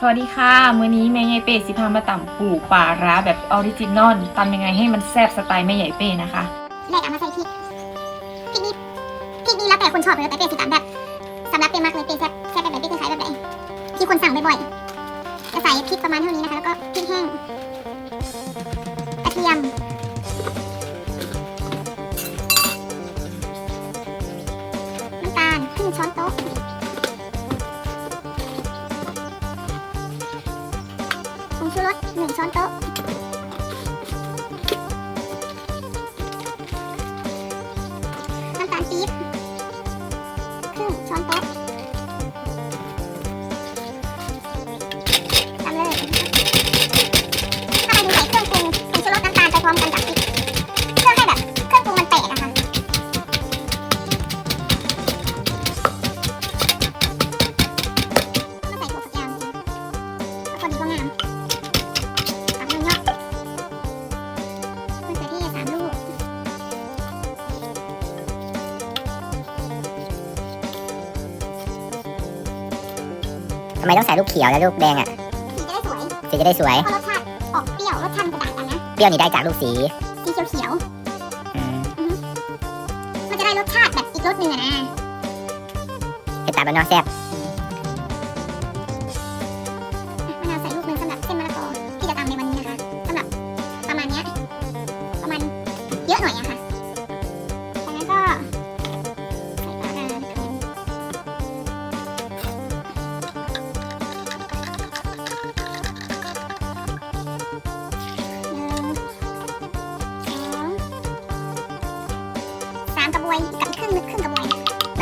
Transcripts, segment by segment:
สวัสดีค่ะมื้อนี้แม่ใหญ่เป้สิพามาตำปูปลาร้าแบบออริจินอลตำยังไงให้มันแซ่บสไตล์แม่ใหญ่เป้นะคะแรกเอามาใส่พริกพริกนี้พริกนี้แล้วแต่คนชอบเลยแต่เป้สิตามแบบสำหรับเป้มากเลยเป้แซ่บแซ่บแบบไหนเป้จะใส่แบบไหนที่คนสั่งบ่อยๆจะใส่พริกประมาณเท่านี้นะคะแล้วก็พริกแห้ง ไมต้องใส่ลูกเขียวและลูกแดงอะสีจะได้สวยสีจะได้สวยเพราะรสชาติออกเปรี้ยวรสชาติมันจะต่างกันนะ เปรี้ยวนี่ได้จากลูกสีสีเขียวอืมๆมันจะได้รสชาติแบบอีกรสหนึ่งอะนะเห็ดตาบ้านนอกแซ่บ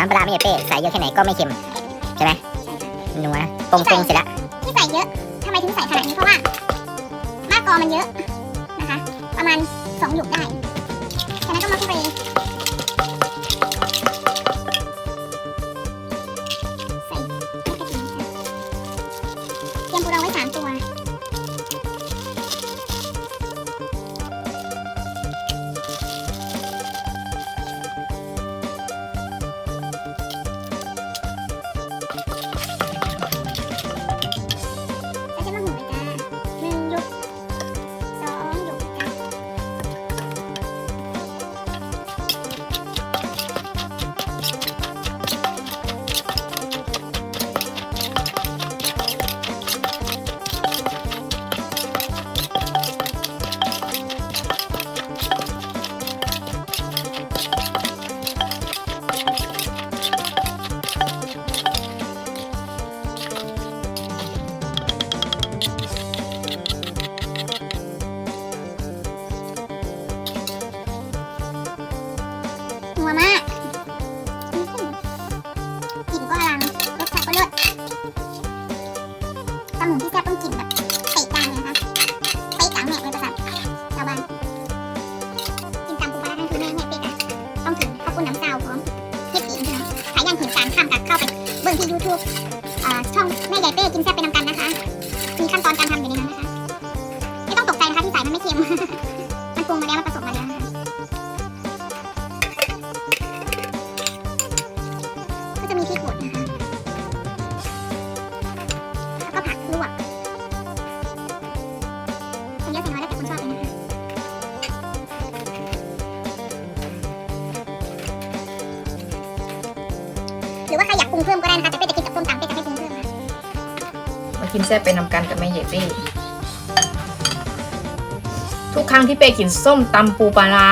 น้ำปลาไม่เป้ใส่เยอะแค่ไหนก็ไม่เค็มใช่ไหมใช่ค่ะนัวปรุงปรุงเสร็จแล้วที่ใส่เยอะทำไมถึงใส่ขนาดนี้เพราะว่ามากกอมันเยอะนะคะ ประมาณสองหยกได้จากนั้นก็มาคุยใเข้าไปเบิ่งที่ยูทูบช่องแม่ใหญ่เป้กินแซ่บไปนำ กินแซ่บไปนำกันกับแม่ใหญ่เป้ทุกครั้งที่เป้กินส้มตำปูปลาร้า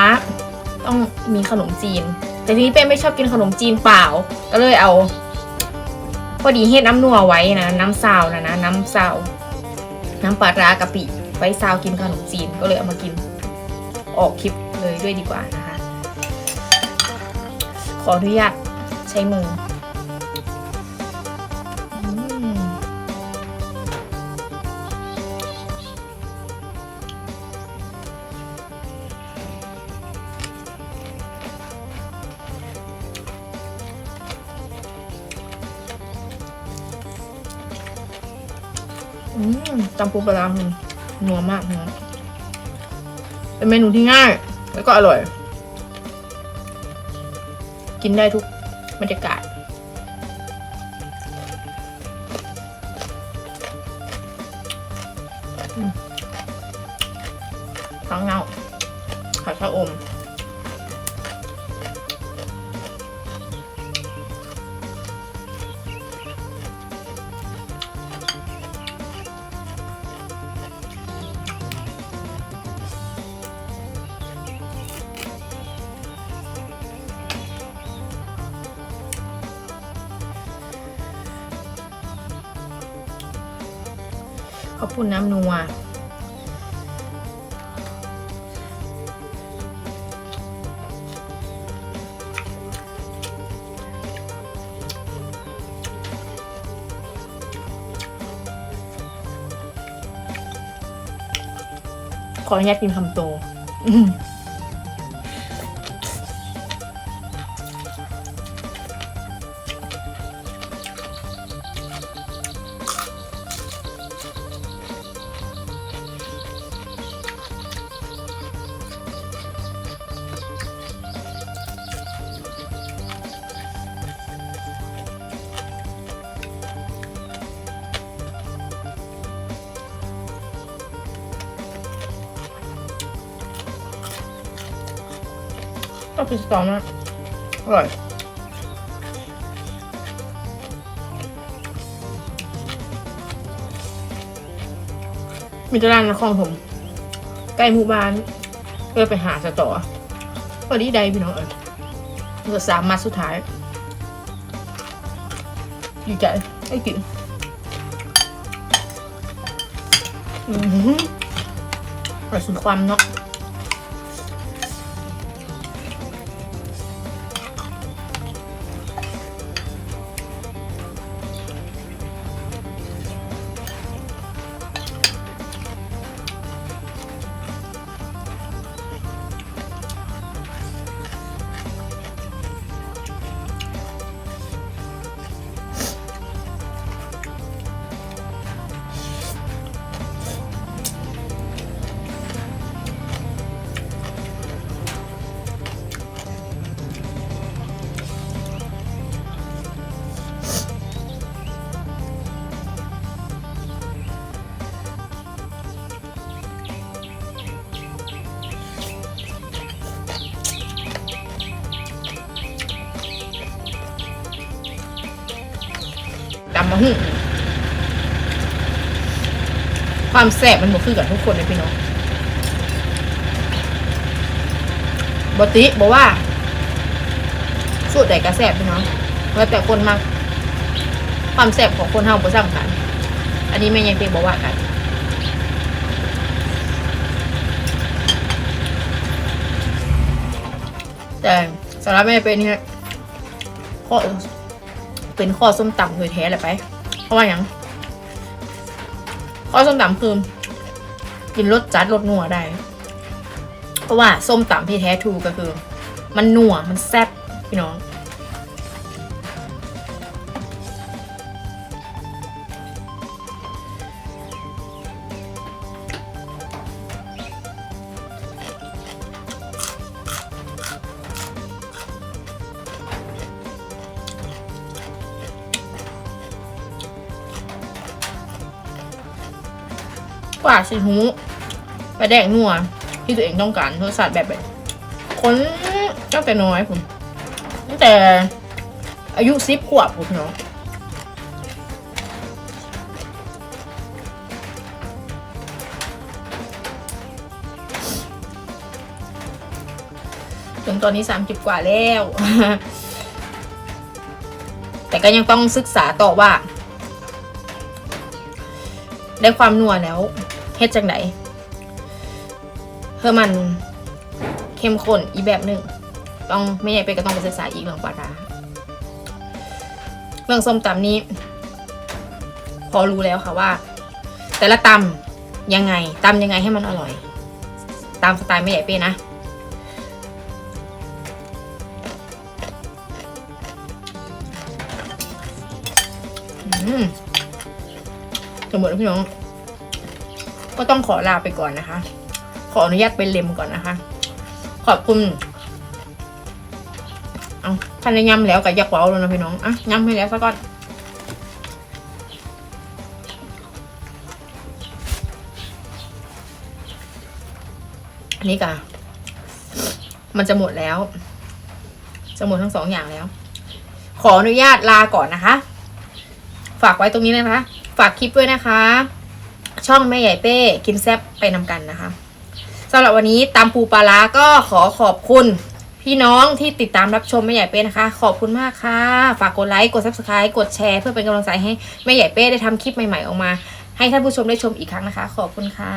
ต้องมีขนมจีน แต่ทีนี้เป้ไม่ชอบกินขนมจีนเปล่า ก็เลยเอา พอดีเฮ็ดน้ำนัวไว้นะน้ำซาวนะนะน้ำซาวน้ำปลาร้ากะปิไว้ซาวกินขนมจีนก็เลยเอามากินออกคลิปเลยด้วยดีกว่านะคะ ขออนุญาตใช้มือ อืมจำปูปลาร้ามันนัวมากนะเป็นเมนูที่ง่าย แล้วก็อร่อย กินได้ทุกบรรยากาศข้างเงาผัดชะอม ขอบคุณน้ำนัวขออนุญาตกินคำโต อื อก็พิสตอมากอร่อยมีตลาดนครผมใกล้หมู่บ้านเพื่อไปหาสตอพอดีใดพี่น้องเออเหลือสามมาสุดท้ายดีใจให้กินอือหืออร่อยสุดความเนาะำมะฮึความแสบมันบ่คือกับทุกคนเลยพี่น้องบติบอกว่า สูตรใดก็แสบพี่น้องแล้วแต่คนมากความแสบของคนเฮาบ่ซ้ำกัน อันนี้แม่ยังเป็นบอกว่ากันแต่สำหรับแม่เป็นเนี่ยข้อ เป็นข้อส้มตำโดยแท้แหละไป เพราะว่าอย่างข้อส้มตำคือกินรสจัดรสนัวได้ เพราะว่าส้มตำที่แท้ทูก็คือ มันนัวมันแซ่บพี่น้อง กว่าสิหูไปแดกนัวที่ตัวเองต้องการรสชาติแบบแบบคนตั้งแต่น้อยผมตั้งแต่อายุสิบขวบผมเนาะจนตอนนี้สามสิบกว่าแล้ว แต่ก็ยังต้องศึกษาต่อว่า ได้ความนัวแล้ว เฮ็ดจังไหนเพื่อมันเข้มข้นอีกแบบหนึ่งต้องไม่ใหญ่ไปก็ต้องไปศึกษาอีกเรื่องปลาร้าเรื่องส้มตำนี้ พอรู้แล้วค่ะว่า แต่ละตำยังไงตำยังไงให้มันอร่อย ตามสไตล์ไม่ใหญ่เป้นะอืมจะหมดแล้วพี่น้อง ก็ต้องขอลาไปก่อนนะคะ ขออนุญาตไปเล็มก่อนนะคะ ขอบคุณเอาท่านได้ย้ำแล้วกับยักษ์เว้าแล้วนะพี่น้องอะย้ำให้แล้วซะก่อนอันนี้กะมันจะหมดแล้ว จะหมดทั้งสองอย่างแล้ว ขออนุญาตลาก่อนนะคะ ฝากไว้ตรงนี้เลยนะคะ ฝากคลิปด้วยนะคะ ช่องแม่ใหญ่เป้กินแซบไปนำกันนะคะสำหรับวันนี้ตามปูปลาร้าก็ขอขอบคุณ พี่น้องที่ติดตามรับชมแม่ใหญ่เป้นะคะ ขอบคุณมากค่ะ ฝากกดไลค์กด subscribe กดแชร์เพื่อเป็นกำลังใจให้แม่ใหญ่เป้ได้ทำคลิปใหม่ๆออกมา ให้ท่านผู้ชมได้ชมอีกครั้งนะคะ ขอบคุณค่ะ